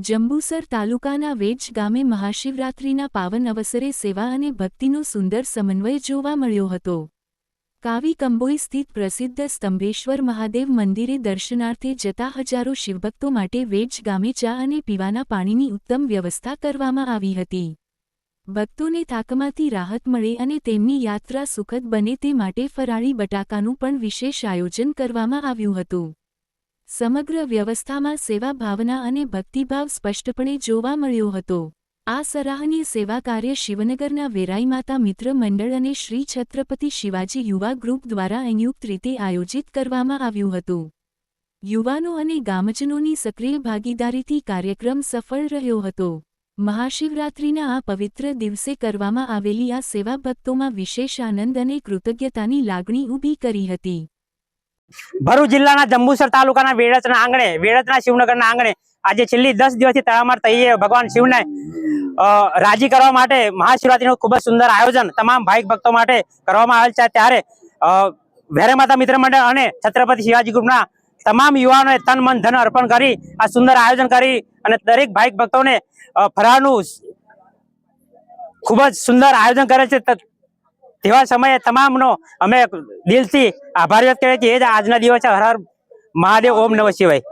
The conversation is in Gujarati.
જંબુસર તાલુકાના વેજ ગામે મહાશિવરાત્રિના પાવન અવસરે સેવા અને ભક્તિનો સુંદર સમન્વય જોવા મળ્યો હતો. કાવી કંબોઈ સ્થિત પ્રસિદ્ધ સ્તંભેશ્વર મહાદેવ મંદિરે દર્શનાર્થે જતા હજારો શિવભક્તો માટે વેજ ગામે ચા અને પીવાના પાણીની ઉત્તમ વ્યવસ્થા કરવામાં આવી હતી. ભક્તોને થાકમાંથી રાહત મળે અને તેમની યાત્રા સુખદ બને તે માટે ફરાળી બટાકાનું પણ વિશેષ આયોજન કરવામાં આવ્યું હતું. સમગ્ર વ્યવસ્થામાં સેવા ભાવના અને ભક્તિભાવ સ્પષ્ટપણે જોવા મળ્યો હતો. આ સરાહનીય સેવા કાર્ય શિવનગરના વેરાઈ માતા મિત્ર મંડળ અને શ્રી છત્રપતિ શિવાજી યુવા ગ્રુપ દ્વારા સંયુક્ત રીતે આયોજિત કરવામાં આવ્યું હતું. યુવાનો અને ગામજનોની સક્રિય ભાગીદારીથી કાર્યક્રમ સફળ રહ્યો હતો. મહાશિવરાત્રિના આ પવિત્ર દિવસે કરવામાં આવેલી આ સેવા ભક્તોમાં વિશેષ આનંદ અને કૃતજ્ઞતાની લાગણી ઊભી કરી હતી. ભરૂચ જિલ્લાના જંબુસર તાલુકાના વેડતના આંગણે વેડતના શિવનગરના આંગણે આજે છેલ્લી દસ દિવસથી તળામાર તૈયાર ભગવાન શિવને રાજી કરવા માટે મહાશિવરાત્રીનું ખૂબ જ સુંદર આયોજન તમામ ભાઈક ભક્તો માટે કરવામાં આવેલ છે. ત્યારે અ, વેરે માતા મિત્ર મંડળ અને છત્રપતિ શિવાજી ગ્રુપના તમામ યુવાનોએ તન મન ધન અર્પણ કરી આ સુંદર આયોજન કરી અને દરેક ભાઈક ભક્તોને ફરાળનું ખૂબ જ સુંદર આયોજન કરે છે. તેવા સમયે તમામનો અમે દિલથી આભાર વ્યક્ત કરીએ છીએ. એ જ આજના દિવસે હર હર મહાદેવ ઓમ નમઃ શિવાય.